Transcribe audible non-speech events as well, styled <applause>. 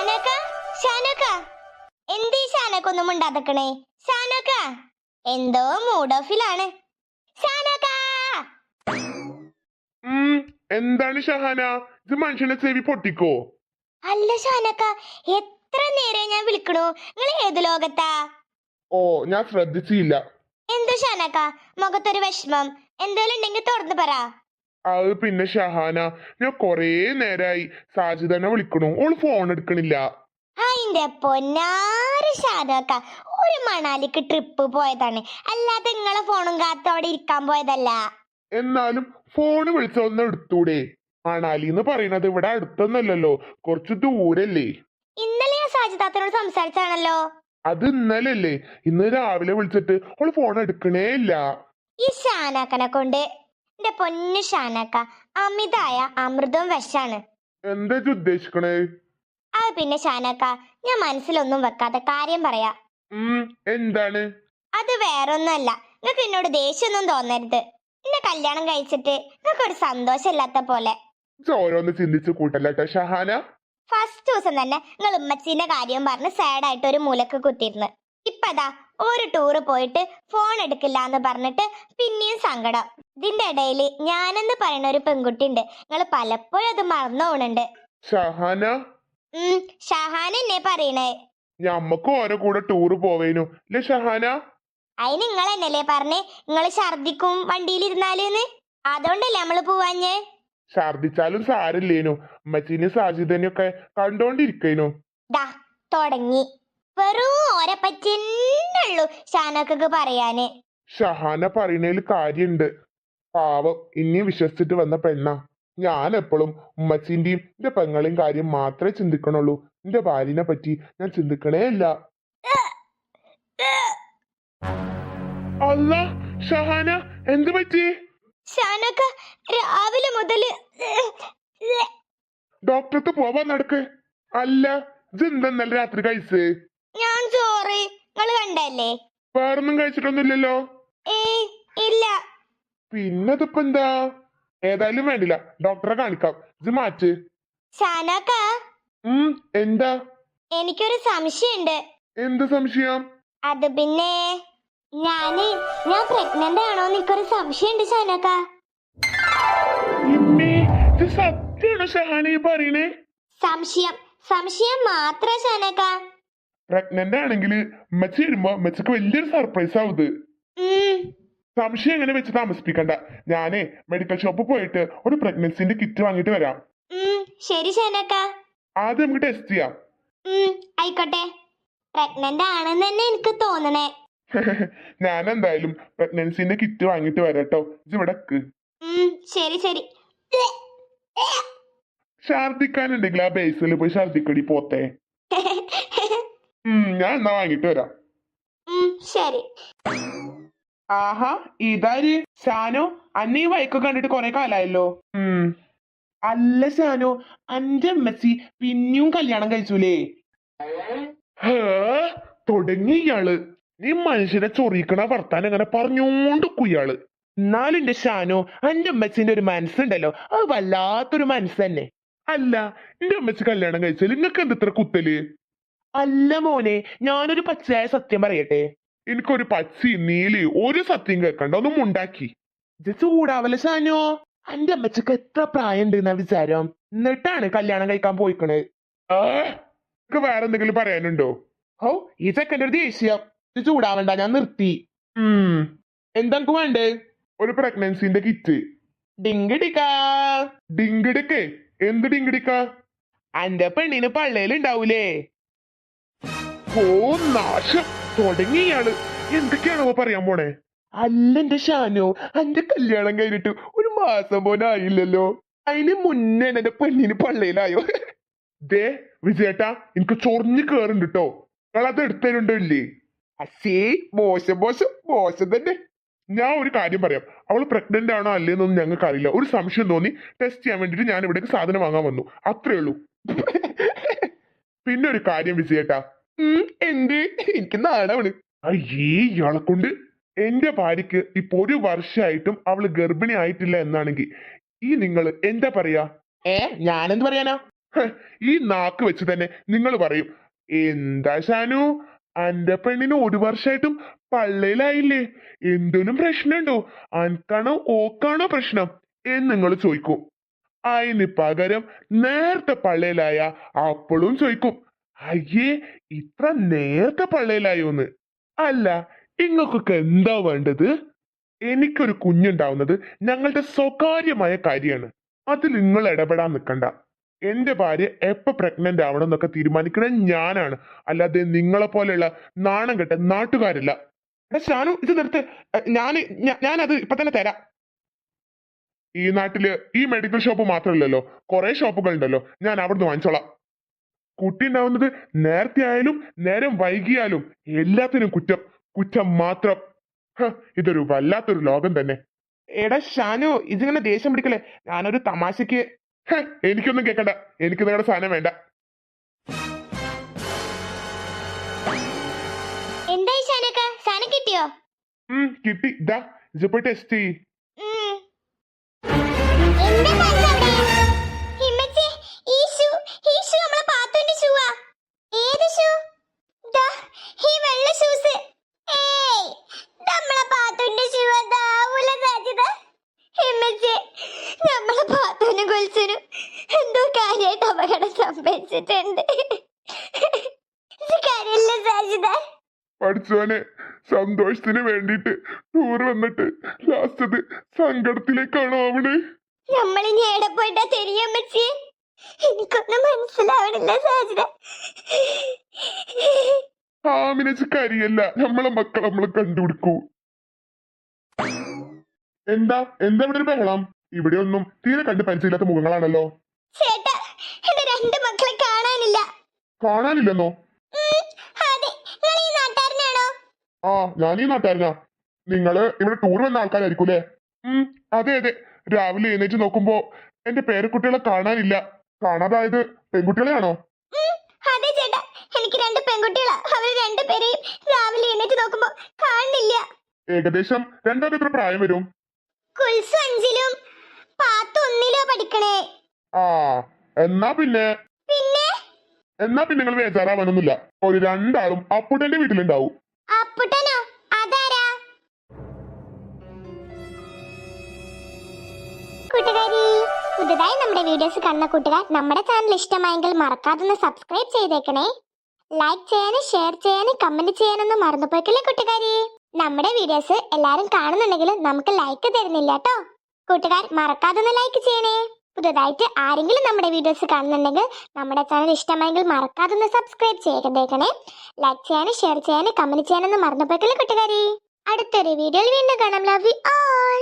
ഷാനക്ക? ഷാനക്ക? എന്തീ ഷാനക്കൊന്നും ഉണ്ടാതക്കണേ ഷാനക്ക? എന്തോ മൂഡ് ഓഫിലാണ് ഷാനക്ക! എന്താണ് ഷഹാന? ഇത് മനുഷ്യനെ ചെവി പൊട്ടിക്കോ? അല്ല ഷാനക്ക എത്ര നേരം ഞാൻ വിളിക്കണു? നിങ്ങൾ ഏത് ലോകത്താ? ഓ ഞാൻ ശ്രദ്ധിച്ചില്ല. എന്തോ ഷാനക്ക? മുഖത്തൊരു വിഷമം. എന്തേലും ഉണ്ടെങ്കിൽ തുറന്നു പറ. അത് പിന്നെ ഷഹാന. ഞാൻ കൊറേ നേരായി സാജിദനെ വിളിക്കണു. ഓൾ ഫോൺ എടുക്കണില്ല. അതിന്റെ പൊന്നാറ് ഷാനോക്ക ഒരു മണാലിക്ക് ട്രിപ്പ് പോയതാണ്. അല്ലാതെ നിങ്ങളെ ഫോണും കാത്തോടെ ഇരിക്കാൻ പോയതല്ല. എന്നാലും ഫോണ് വിളിച്ചൊന്ന് എടുത്തൂടെ. മണാലി എന്ന് പറയണത് ഇവിടെ അടുത്തൊന്നല്ലല്ലോ. കുറച്ച് ദൂരല്ലേ. ഇന്നലെ ഞാൻ സാജിദാത്തനോട് സംസാരിച്ചാണല്ലോ അത് ഇന്നലല്ലേ. ഇന്ന് രാവിലെ വിളിച്ചിട്ട് ഓൾ ഫോൺ എടുക്കണേ ഇല്ല ഈ ഷാനാക്കനെ കൊണ്ട് എന്റെ പൊന്നു ഷാനാക്ക അമിതായ അമൃതം വിഷാണ് എന്താ ഉദ്ദേശിക്കണേ? അത് പിന്നെ ഷാനാക്ക ഞാൻ മനസ്സിലൊന്നും വെക്കാത്ത കാര്യം പറയാ. എന്താണ്? അത് വേറൊന്നുമല്ല നിങ്ങൾക്ക് എന്നോട് ദേഷ്യമൊന്നും തോന്നരുത്. എന്നെ കല്യാണം കഴിച്ചിട്ട് നിങ്ങൾക്ക് ഒരു സന്തോഷമില്ലാത്ത പോലെ. ഓരോന്ന് ചിന്തിച്ചു കൂട്ടല്ലട്ടോ ഷഹാന? ഫസ്റ്റ് ദിവസം തന്നെ നിങ്ങൾ ഉമ്മച്ചീന്റെ കാര്യം പറഞ്ഞ് സാഡായിട്ട് ഒരു മൂലക്ക് കുത്തിയിരുന്നു. ഇപ്പതാ ഒരു ടൂറ് പോയിട്ട് ഫോൺ എടുക്കില്ല എന്ന് പറഞ്ഞിട്ട് പിന്നെയും സങ്കടം. ഇതിന്റെ ഇടയിൽ ഞാനെന്ന് പറയുന്ന ഒരു പെൺകുട്ടി ഉണ്ട് നിങ്ങൾ പലപ്പോഴും അത് മറന്നു പോണുണ്ട്. ഷഹാന? ഉം ഷഹാൻ എന്നെ പറയണേ? ഞമ്മക്ക് ഓരോ കൂടെ ടൂർ പോവേനു. അല്ലേ ഷഹാന? അതിന് നിങ്ങൾ എന്നല്ലേ പറഞ്ഞേ? നിങ്ങൾ ഛർദിക്കും വണ്ടിയിലിരുന്നാലെന്ന്? അതുകൊണ്ടല്ലേ നമ്മൾ പോവാഞ്ഞേ? ഛർദിച്ചാലും സാരില്ലേനു. അമ്മച്ചിനെ സാജിദനെയും ഒക്കെ കണ്ടോണ്ടിരിക്കേനു. ദാ തുടങ്ങി. വെറും ഓരെ പറ്റിയുള്ളൂ ഷാനക്കൊക്കെ പറയാന്. ഷഹാന പറയണേൽ കാര്യണ്ട്. പാവം ഇനി വിശ്വസിച്ചിട്ട് വന്ന പെണ്ണാ. ഞാൻ എപ്പോഴും ഉമ്മച്ചിന്റെയും എന്റെ പെങ്ങളെയും കാര്യം മാത്രമേ ചിന്തിക്കണുള്ളൂ. എന്റെ ഭാര്യനെ പറ്റി ഞാൻ ചിന്തിക്കണേ ഇല്ല. അല്ല ഷഹാന എന്ത് പറ്റി? ഷാനക്ക രാവിലെ മുതൽ ഡോക്ടർക്ക് പോവാൻ നടക്ക്. അല്ല ഇതെന്തെന്നല്ല രാത്രി കഴിച്ച്? ഞാൻ സോറി നിങ്ങൾ കണ്ടല്ലേ വേറൊന്നും കഴിച്ചിട്ടൊന്നുമില്ലല്ലോ? ഏയ് ഇല്ല. പിന്നെ ഇതിപ്പോ എന്താ ഏതായാലും വേണ്ടില്ല. ഡോക്ടറെ കാണിക്കാം. ഇത് മാറ്റ്. ഷാനക്ക? ഉം എന്താ? എനിക്കൊരു സംശയമുണ്ട്. എന്ത് സംശയം? അത് പിന്നെ ഞാൻ ഞാൻ പ്രഗ്നന്റ് ആണോ എനിക്കൊരു സംശയമുണ്ട് ഷാനക്ക. ഇത് സത്യാണോ പറയണേ? സംശയം. സംശയം മാത്രം ഷാനക്ക. പ്രഗ്നന്റ് ആണെങ്കിൽ ഉമ്മച്ചി വരുമ്പോ ഉമ്മച്ചിക്ക് വലിയൊരു സർപ്രൈസ് ആവുത് ഉം. സംശയം എങ്ങനെ വെച്ച് താമസിപ്പിക്കണ്ട. ഞാനേ മെഡിക്കൽ ഷോപ്പിൽ പോയിട്ട് ഒരു പ്രഗ്നൻസിന്റെ കിറ്റ് വാങ്ങിട്ട് വരാം. ശരി ശനക്ക ആദ്യം നമുക്ക് ടെസ്റ്റ് ചെയ്യാം. ആയിക്കോട്ടെ. പ്രഗ്നന്റ് ആണെന്ന് തന്നെ എനിക്ക് തോന്നണേ. <laughs> ഞാൻ എന്തായാലും പ്രഗ്നൻസിന്റെ കിറ്റ് വാങ്ങിട്ട് വരാട്ടോ ഇവിടെ ശരി ശരി. ഛർദിക്കാനുണ്ടെങ്കിൽ ആ ബേസിൽ പോയി ഛർദിക്കടി പോത്തെ. <laughs> ഞാൻ എന്നാ വാങ്ങിട്ട് വരാം. ശരി. ആഹാ ഇതാര്? ഷാനു അന്നെ ഈ കണ്ടിട്ട് കൊറേ കാലായല്ലോ. ഉം. അല്ല ഷാനു അന്റെ അമ്മച്ചി പിന്നെയും കല്യാണം കഴിച്ചൂലേ? ഹേ, തുടങ്ങി ഇയാൾ. നീ മനുഷ്യനെ ചൊറിയിക്കണ വർത്താനം അങ്ങനെ പറഞ്ഞോണ്ടിരിക്കും ഇയാൾ. എന്നാലും എന്റെ ഷാനു അന്റെ അമ്മച്ചിന്റെ ഒരു മനസ്സുണ്ടല്ലോ. അത് വല്ലാത്തൊരു മനസ്സ് തന്നെ അല്ല എന്റെ അമ്മച്ചി കല്യാണം കഴിച്ചാൽ നിങ്ങക്ക് എന്ത് ഇത്ര കുത്തൽ? അല്ല മോനെ ഞാനൊരു പച്ചയായ സത്യം പറയട്ടെ. എനിക്കൊരു പച്ചി നീലി ഒരു സത്യം കേൾക്കണ്ട. ഒന്നും ഉണ്ടാക്കി കൂടാവല്ല ഷാനു അന്റെ അമ്മച്ചക്ക് എത്ര പ്രായം ഉണ്ട് എന്നാ വിചാരം? എന്നിട്ടാണ് കല്യാണം കഴിക്കാൻ പോയിക്കണ്. നിനക്ക് വേറെ എന്തെങ്കിലും പറയാനുണ്ടോ? ഓ ഈ ചെക്കന്റെ ഒരു ദേഷ്യം. ഇത് ചൂടാവണ്ട ഞാൻ നിർത്തി. ഉം. എന്താ എനിക്ക് വേണ്ടേ? ഒരു പ്രഗ്നൻസിന്റെ കിറ്റ്. ഡിങ്കിടിക്കാ. ഡിങ്കിടിക്കേ? എന്ത് ഡിങ്കിടിക്ക? അന്റെ പെണ്ണിന് പള്ളയിൽ ഉണ്ടാവൂലേ? ഓ നാശം. തുടങ്ങി ഇയാൾ എന്തൊക്കെയാണോ പറയാൻ പോണേ? അല്ല എന്റെ ഷാനു അന്റെ കല്യാണം കഴിഞ്ഞിട്ട് ഒരു മാസം പോലും ആയില്ലല്ലോ. അതിന് മുന്നേ എന്റെ പെണ്ണിന് പള്ളിയിലായോ ദേ വിജയേട്ടാ എനിക്ക് ചൊറിഞ്ഞു കേറുണ്ട് കേട്ടോ നിങ്ങളത് എടുത്തരുണ്ടോ ഇല്ലേ? അശേ മോശം മോശം മോശം തന്നെ. ഞാൻ ഒരു കാര്യം പറയാം. അവൾ പ്രഗ്നന്റ് ആണോ അല്ലേന്നൊന്നും ഞങ്ങൾക്ക് അറിയില്ല. ഒരു സംശയം തോന്നി. ടെസ്റ്റ് ചെയ്യാൻ വേണ്ടിട്ട് ഞാൻ ഇവിടേക്ക് സാധനം വാങ്ങാൻ വന്നു. അത്രേ ഉള്ളൂ. പിന്നെ ഒരു കാര്യം വിജയേട്ടാ. എന്ത്? എനിക്ക് നാണാണ് അയ്യേ ഇയാളെ കൊണ്ട് എന്റെ ഭാര്യക്ക് ഇപ്പൊ ഒരു വർഷമായിട്ടും അവൾ ഗർഭിണി ആയിട്ടില്ല എന്നാണെങ്കിൽ ഈ നിങ്ങൾ എന്താ പറയാ? ഏ ഞാനെന്ത് പറയാനാ? ഈ നാക്ക് വെച്ച് തന്നെ നിങ്ങൾ പറയും എന്താ ഷാനു? അന്റെ പെണ്ണിന് ഒരു വർഷമായിട്ടും പള്ളയിലായില്ലേ എന്തിനും പ്രശ്നമുണ്ടോ അനക്കാണോ ഓക്കാണോ പ്രശ്നം? എന്ന് നിങ്ങൾ ചോദിക്കും അതിന് പകരം നേരത്തെ പള്ളയിലായ അപ്പോഴും ചോദിക്കും അയ്യേ ഇത്ര നേരത്തെ പള്ളയിലായോന്ന് അല്ല ഇങ്ങക്കൊക്കെ എന്താ വേണ്ടത്? എനിക്കൊരു കുഞ്ഞുണ്ടാവുന്നത് ഞങ്ങളുടെ സ്വകാര്യമായ കാര്യമാണ്. അതിൽ നിങ്ങൾ ഇടപെടാൻ നിൽക്കണ്ട എന്റെ ഭാര്യ എപ്പോ പ്രഗ്നന്റ് ആവണം എന്നൊക്കെ തീരുമാനിക്കുന്നത് ഞാനാണ്. അല്ലാതെ നിങ്ങളെ പോലെയുള്ള നാണം കെട്ട നാട്ടുകാരല്ല. ഷാനു ഇത് നിർത്ത്. ഞാൻ ഞാനത് ഇപ്പൊ തന്നെ തരാം. ഈ നാട്ടിൽ ഈ മെഡിക്കൽ ഷോപ്പ് മാത്രമല്ലല്ലോ കുറെ ഷോപ്പുകൾ ഉണ്ടല്ലോ ഞാൻ അവിടുന്ന് വാങ്ങിച്ചോളാം. കുട്ടി ഉണ്ടാവുന്നത് നേരത്തെ ആയാലും നേരം വൈകിയാലും എല്ലാത്തിനും കുറ്റം. കുറ്റം മാത്രം. ഹ, ഇതൊരു വല്ലാത്തൊരു ലോകം തന്നെ. എടാ ഷാനു ഇതിങ്ങനെ ദേഷ്യം പിടിക്കലേ ഞാനൊരു തമാശക്ക് ഹെ, എനിക്കൊന്നും കേക്കണ്ട. എനിക്ക് നിങ്ങളുടെ സാധനം വേണ്ട. എന്തായി ഷാനക്ക സാധനം കിട്ടിയോ? കിട്ടി. ഇതാ ഇജിപ്പോ ടെസ്റ്റ് ചെയ്യ്. ഉം. എന്താ കാണിച്ചേ അവിടെ? ഹിമ്മച്ചി, ഈ shoe, ഈ shoe നമ്മളെ പാത്തുന്റെ shoe ആ. ഏത് shoe? ദാ, ഈ വെള്ള shoes. ഏയ്, ഇത് നമ്മളെ പാത്തുന്റെ shoe ആ. ദാവൂല സാജിദ. ഹിമ്മച്ചി, നമ്മളെ പാത്തുനും കുൽസിനും എന്തോ കാര്യമായിട്ട് സാജിദ? പഠിച്ചവനെ സന്തോഷത്തിന് വേണ്ടിട്ട് ടൂർ വന്നിട്ട് ലാസ്റ്റ് അത് സങ്കടത്തിലേക്കാണോ അവൾ നമ്മളിനി എവിടെ പോയിട്ടാ പറ്റി എനിക്കൊന്നും മനസ്സിലാവണില്ല സാജിത ആമിനച്ച് കരിയല്ല. നമ്മളെ മക്കൾ നമ്മൾ കണ്ടുപിടിക്കൂ. എന്താ? എന്താ ഇവിടെ ഒരു ബഹളം? ഇവിടെ ഒന്നും തീരെ കണ്ട് പരിചയമില്ലാത്ത മുഖങ്ങളാണല്ലോ. ചേട്ടാ എന്റെ രണ്ട് കാണാനില്ലെന്നോ? ആ ഞാൻ ഈ നാട്ടുകാരനാ. നിങ്ങൾ ഇവിടെ ടൂർ വന്ന ആൾക്കാരായിരിക്കും ഉം. അതെ അതെ. രാവിലെ എഴുന്നേറ്റ് നോക്കുമ്പോ എന്റെ പേരക്കുട്ടികളെ കാണാനില്ല. കാണാതായത് പെൺകുട്ടികളെയാണോ? അതെ ചേട്ടാ. എനിക്ക് രണ്ട് പെൺകുട്ടികളാ. അവർ രണ്ടുപേരെയും രാവിലെ എഴുന്നേറ്റ് നോക്കുമ്പോ കാണുന്നില്ല. ഏകദേശം രണ്ടാം എത്ര പ്രായം വരും. കുൽസു അഞ്ചിലും പാത്തു ഒന്നിലോ പഠിക്കണേ. ആ എന്നാ പിന്നെ. എന്നാ പിന്നെ നിങ്ങൾ ബേജാറാവാനൊന്നുമില്ല ഒരു രണ്ടാളും അപ്പുട്ടന്റെ വീട്ടിലുണ്ടാവും. പുതുതായി നമ്മുടെ വീഡിയോസ് കണ്ട കൂട്ടുകാർ നമ്മുടെ ചാനൽ ഇഷ്ടമായെങ്കിൽ മറക്കാതെ ഒന്ന് സബ്സ്ക്രൈബ് ചെയ്തേക്കണേ. ലൈക്ക് ചെയ്യാനും ഷെയർ ചെയ്യാനും കമന്റ് ചെയ്യാനൊന്നും മറന്നുപോയിക്കല്ലേ കൂട്ടുകാരി? നമ്മുടെ വീഡിയോസ് എല്ലാരും കാണുന്നുണ്ടെങ്കിലും നമുക്ക് ലൈക്ക് തരുന്നില്ല കേട്ടോ കൂട്ടുകാർ മറക്കാതെ ലൈക്ക് ചെയ്യണേ. പുതുതായിട്ട് ആരെങ്കിലും നമ്മുടെ വീഡിയോസ് കാണുന്നുണ്ടെങ്കിൽ നമ്മുടെ ചാനൽ ഇഷ്ടമായെങ്കിൽ മറക്കാതെ ഒന്ന് സബ്സ്ക്രൈബ് ചെയ്തേക്കണേ. ലൈക്ക് ചെയ്യാനും ഷെയർ ചെയ്യാനും കമന്റ് ചെയ്യാനൊന്നും മറന്നുപോയിക്കല്ലേ കൂട്ടുകാരി. അടുത്തൊരു വീഡിയോയിൽ വീണ്ടും കാണാം. Love you all